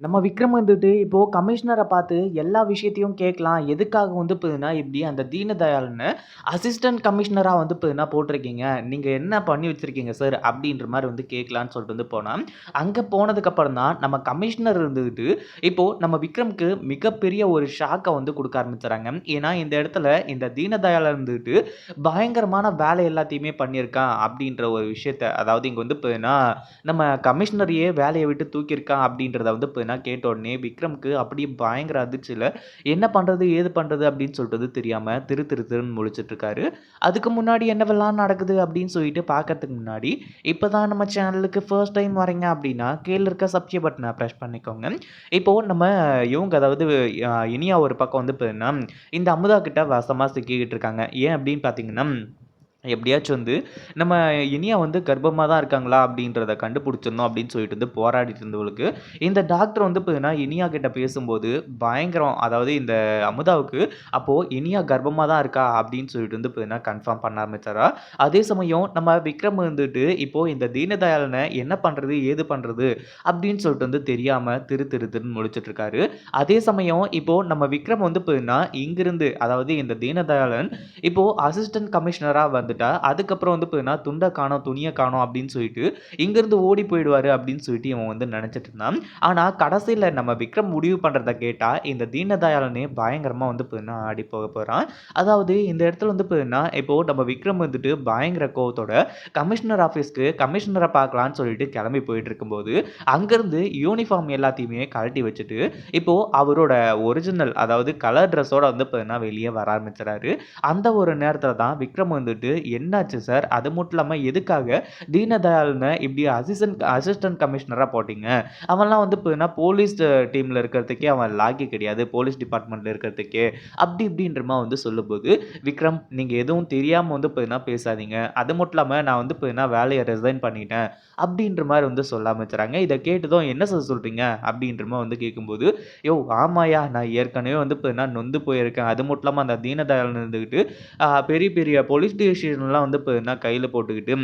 நம்ம விக்ரம் வந்துட்டு இப்போ கமிஷனரை பார்த்து எல்லா விஷயத்தையும் கேட்கலாம். எதுக்காக வந்து பார்த்தீங்கன்னா, இப்படி அந்த தீனதயாள்னு அசிஸ்டன்ட் கமிஷனராக வந்து பார்த்தீங்கன்னா போட்டிருக்கீங்க. நீங்கள் என்ன பண்ணி வச்சுருக்கீங்க சார்? அப்படின்ற மாதிரி வந்து கேட்கலான்னு சொல்லிட்டு வந்து போனால் அங்கே போனதுக்கப்புறம் தான் நம்ம கமிஷனர் இருந்துக்கிட்டு இப்போது நம்ம விக்ரம்க்கு மிகப்பெரிய ஒரு ஷாக்கை வந்து கொடுக்க ஆரம்பிச்சுறாங்க. ஏன்னா, இந்த இடத்துல இந்த தீனதயாள் இருந்துக்கிட்டு பயங்கரமான வேலை எல்லாத்தையுமே பண்ணியிருக்கான் அப்படின்ற ஒரு விஷயத்த அதாவது இங்கே வந்து பார்த்தீங்கன்னா, நம்ம கமிஷனரையே வேலையை விட்டு தூக்கியிருக்கான் அப்படின்றத வந்து பார்த்தீங்கன்னா கேட்ட உடனே விக்ரம்க்கு அப்படியே பயங்கர அதிர்ச்சியில என்ன பண்றது? ஏது பண்றது? அப்படின்னு சொல்கிறது தெரியாம திரு திரு திருன்னு முழிச்சிட்ருக்காரு அதுக்கு முன்னாடி என்னவெல்லாம் நடக்குது அப்படின்னு சொல்லிட்டு பார்க்கறதுக்கு முன்னாடி, இப்போ தான் நம்ம சேனலுக்கு ஃபர்ஸ்ட் டைம் வரீங்க அப்படின்னா, கீழே இருக்க சப்ஸ்கிரைப் பட்டனை ப்ரெஸ் பண்ணிக்கோங்க. இப்போ நம்ம இவங்க அதாவது இனியா ஒரு பக்கம் வந்து பார்த்தீங்கன்னா, இந்த அமுதா கிட்ட வசமாக சிக்கிக்கிட்டு இருக்காங்க. ஏன் அப்படின்னு பார்த்தீங்கன்னா, எப்படியாச்சும் வந்து நம்ம இனியா வந்து கர்ப்பமாக தான் இருக்காங்களா? அப்படின்றத கண்டுபிடிச்சிடணும் அப்படின்னு சொல்லிட்டு வந்து போராடிட்டு இருந்தவளுக்கு, இந்த டாக்டர் வந்து பார்த்தீங்கன்னா, இனியா கிட்ட பேசும்போது பயங்கரம். அதாவது இந்த அமுதாவுக்கு அப்போது இனியா கர்ப்பமாக தான் இருக்கா அப்படின்னு சொல்லிட்டு வந்து பார்த்தீங்கன்னா, கன்ஃபார்ம் பண்ண ஆரம்பிச்சாரா. அதே சமயம் நம்ம விக்ரம் வந்துட்டு இப்போது இந்த தீனதயாளனை என்ன பண்ணுறது ஏது பண்ணுறது அப்படின்னு சொல்லிட்டு வந்து தெரியாமல் திரு திரு திருன்னு முழிச்சுட்டு இருக்காரு. அதே சமயம் இப்போது நம்ம விக்ரம் வந்து பார்த்தீங்கன்னா, இங்கிருந்து அதாவது இந்த தீனதயாளன் இப்போது அசிஸ்டன்ட் கமிஷனராக வந்து வந்துட்டா, அதுக்கப்புறம் வந்து பார்த்தீங்கன்னா, துண்டை காணோம், துணியை காணோம் அப்படின்னு சொல்லிட்டு இங்கிருந்து ஓடி போயிடுவாரு அப்படின்னு சொல்லிட்டு இவன் வந்து நினச்சிட்டு இருந்தான். ஆனால் கடைசியில் நம்ம விக்ரம் முடிவு பண்ணுறத கேட்டால் இந்த தீனதயாளனே பயங்கரமாக வந்து பார்த்தீங்கன்னா, ஆடி போக போகிறான் அதாவது இந்த இடத்துல வந்து பார்த்தீங்கன்னா, இப்போது நம்ம விக்ரம் வந்துட்டு பயங்கர கோவத்தோட கமிஷனர் ஆஃபீஸ்க்கு கமிஷனரை பார்க்கலான்னு சொல்லிட்டு கிளம்பி போயிட்டு இருக்கும்போது, அங்கேருந்து யூனிஃபார்ம் எல்லாத்தையுமே கழட்டி வச்சுட்டு, இப்போது அவரோட ஒரிஜினல் அதாவது கலர் ட்ரெஸ்ஸோட வந்து பார்த்தீங்கன்னா, வெளியே வர ஆரம்பிச்சிடாரு அந்த ஒரு நேரத்தில் தான் விக்ரம் வந்துட்டு, "என்னாச்சு சார்? அது மட்டும் இல்லாமல் எதுக்காக தீனதயாள்னு இப்படி அசிஸ்டன்ட் அசிஸ்டன்ட் கமிஷனராக போட்டீங்க? அவன்லாம் வந்து பார்த்தீங்கன்னா, போலீஸ் uh, டீமில் இருக்கிறதுக்கே அவன் லாகி கிடையாது. போலீஸ் டிபார்ட்மெண்ட்டில் இருக்கிறதுக்கே." அப்படி இப்படின்றமா வந்து சொல்லும்போது, "விக்ரம் நீங்கள் எதுவும் தெரியாமல் வந்து பார்த்தீங்கன்னா பேசாதீங்க. அது மட்டும் இல்லாமல் நான் வந்து பார்த்தீங்கன்னா, வேலையை ரிசைன் பண்ணிட்டேன்." அப்படின்ற மாதிரி வந்து சொல்ல ஆரம்பிச்சுறாங்க. இதை கேட்டதும், "என்ன சார் சொல்கிறீங்க அப்படின்ற மாதிரி வந்து கேட்கும்போது, யோ ஆமாய்யா, நான் ஏற்கனவே வந்து பார்த்தீங்கன்னா நொந்து போயிருக்கேன். அது மட்டும் இல்லாமல் அந்த தீனதயாளன் இருந்துக்கிட்டு பெரிய பெரிய போலீஸ் ஸ்டேஷன் டிசிஷன்லாம் வந்து என்ன கையில் போட்டுக்கிட்டு,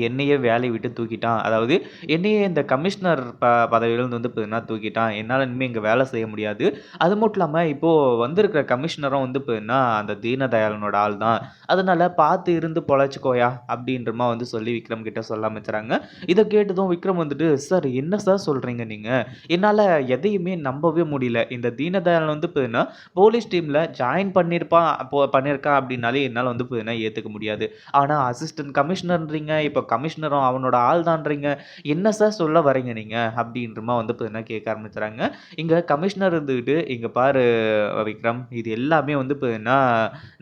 என்னையே வேலையை விட்டு தூக்கிட்டான். அதாவது என்னையே இந்த கமிஷனர் ப பதவியிலேருந்து வந்து பார்த்தீங்கன்னா தூக்கிட்டான். என்னால் இனிமேல் இங்கே வேலை செய்ய முடியாது. அது மட்டும் இல்லாமல் இப்போது வந்திருக்கிற கமிஷனரும் வந்து பார்த்தீங்கன்னா, அந்த தீனதயாளனோட ஆள் தான். அதனால் பார்த்து இருந்து பொழைச்சிக்கோயா அப்படின்றமா வந்து சொல்லி விக்ரம் கிட்ட சொல்ல ஆரம்பிச்சுறாங்க. இதை கேட்டதும் விக்ரம் வந்துட்டு, "சார் என்ன சார் சொல்கிறீங்க நீங்கள் என்னால் எதையுமே நம்பவே முடியல. இந்த தீனதயாளன் வந்து பார்த்தீங்கன்னா, போலீஸ் டீமில் ஜாயின் பண்ணியிருப்பான் போ பண்ணியிருக்கான் அப்படின்னாலே என்னால் வந்து பார்த்தீங்கன்னா ஏற்றுக்க முடியாது. ஆனால் அசிஸ்டன்ட் கமிஷனர்ன்றீங்க, இப்போ கமிஷனரும் அவனோட ஆள் தான்றீங்க. என்ன சார் சொல்ல வரீங்க நீங்கள் அப்படின்றமா வந்து பார்த்தீங்கன்னா கேட்க ஆரம்பிச்சுறாங்க. இங்கே கமிஷனர் இருந்துக்கிட்டு இங்கே பாரு விக்ரம், இது எல்லாமே வந்து பார்த்தீங்கன்னா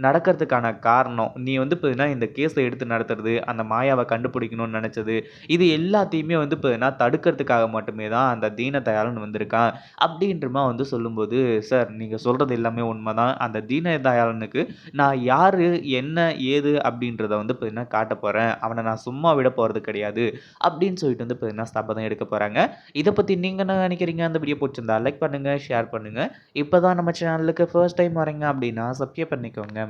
நடக்கிறதுக்கான காரணம், நீ வந்து பார்த்தீங்கன்னா இந்த கேஸை எடுத்து நடத்துறது, அந்த மாயாவை கண்டுபிடிக்கணும்னு நினச்சது இது எல்லாத்தையுமே வந்து பார்த்தீங்கன்னா தடுக்கிறதுக்காக மட்டுமே தான் அந்த தீனதயாளன் வந்திருக்கான்." அப்படின்றமா வந்து சொல்லும்போது, "சார் நீங்கள் சொல்கிறது எல்லாமே உண்மதான். அந்த தீனதயாளனுக்கு நான் யார் என்ன? ஏது? அப்படின்றத வந்து பார்த்தீங்கன்னா காட்ட போகிறேன் அவனை நான் சும்மா விட போகிறது கிடையாது." அப்படின்னு சொல்லிட்டு வந்து பார்த்தீங்கன்னா சபதம் எடுக்க போகிறாங்க இதை பற்றி நீங்கள் என்ன நினைக்கிறீங்க? அந்த வீடியோ பிடிச்சிருந்தா லைக் பண்ணுங்கள் ஷேர் பண்ணுங்கள் இப்போ தான் நம்ம சேனலுக்கு ஃபர்ஸ்ட் டைம் வரீங்க அப்படின்னா சப்ஸ்கிரைப் பண்ணிக்கோங்க.